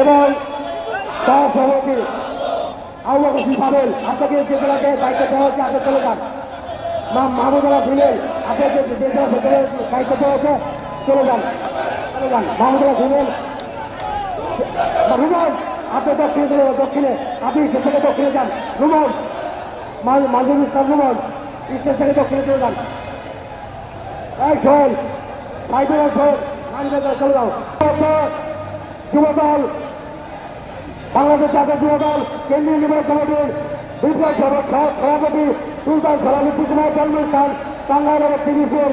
এবং সহ সভাপতি আবু বকর পাবেল আপনাকে যে জেলাতে দায়িত্ব দেওয়া হচ্ছে আপনি চলে যান। মা মাহমুদুল্লাহ ফিমেল আপনাকে যে জেলা ভেতরে দায়িত্ব দেওয়া হচ্ছে চলে যান। চলে যান। মাহমুদুল্লাহ ফিমেল রুমন, আপনি দক্ষিণে চলে যান, দক্ষিণে। আপনি সেখানে দক্ষিণে যান। রুমন মাঝুর ইসলাম রুমন স্টেজ দক্ষিণে চলে যান। এই শোন সাইডে শোন। যুবদল বাংলাদেশ জাতীয় যুবদল কেন্দ্রীয় নির্বাচন কমিটির সভা সভাপতি সুলতান সভাপতি কুমার চন্দ্র খান টাঙ্গাইলের টিভিসির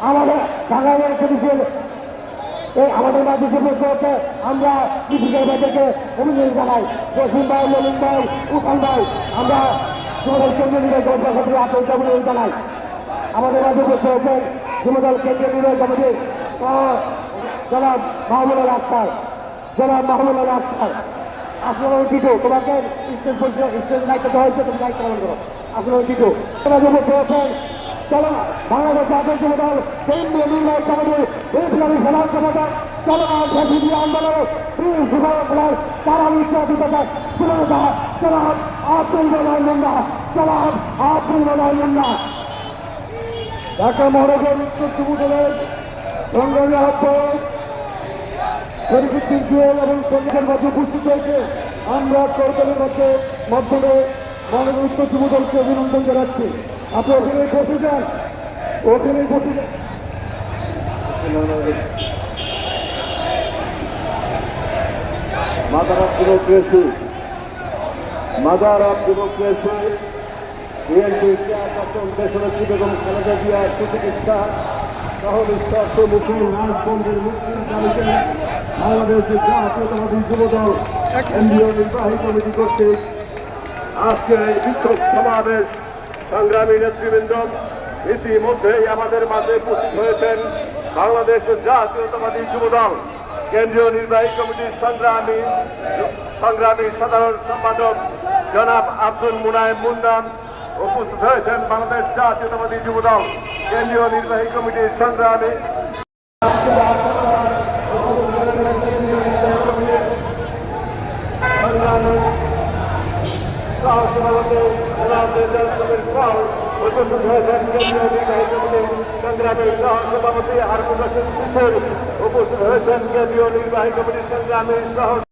আমাদের টাঙ্গাইলের টিভিসির এই আমরা কৃষিকের অভিযোগ জানাই ভাই আমরা যুবদল কেন্দ্রীয় আমাদের মাঝে কেন্দ্রীয় নির্বাচন কমিটির জনাব মাহমুদুল আক্তার জনাব মাহমুদুল আক্তার আসলে টিটু তোমাকে স্টেজ পরিষদ স্টেজ দায়িত্ব দেওয়া হয়েছে, তুমি দায়িত্ব পালন করো। যুব প্রশাসন চলো, বাংলাদেশ জাতীয় যুব দল কেন্দ্রীয় নির্বাহী কমিটি ইসলামী সমাজ। সমাজের চলমান ফ্যাসিডি আন্দোলনে সুফলার তারা নিশ্চিততা সুলভতা জনাব আব্দুল মালায় মুন্ডা জনাব আব্দুল মালায় মুন্ডা ঢাকা মহানগর উত্তর যুব দলের সংগ্রামী আহ্বায়ক শরীফুদ্দিন এবং সঙ্গীতের মধ্যে উপস্থিত হয়েছে। আমরা কর্তনের মধ্যে মাধ্যমে মাননীয় উত্তর যুব দলকে অভিনন্দন জানাচ্ছি। আপনি ওখানে বসে যান। ওখানে বসে যান। of Democracy, Mother of Democracy, BNP chairperson দেশনেত্রী বেগম কেন্দ্রীয় নির্বাহী সংগ্রামী কমিটির সংগ্রামী সংগ্রামী সাধারণ সম্পাদক জনাব আব্দুল মুনায়েম মুন্দান উপস্থিত হয়েছেন বাংলাদেশ জাতীয়তাবাদী যুবদল কেন্দ্রীয় নির্বাহী কমিটির সংগ্রামী উপস্থিত হয়েছেন কেন্দ্রীয় নির্বাহী কমিটির সংগ্রামী। সহসভাপতি হারুন রশিদ উপস্থিত হয়েছেন কেন্দ্রীয় নির্বাহী কমিটির সংগ্রামী সহ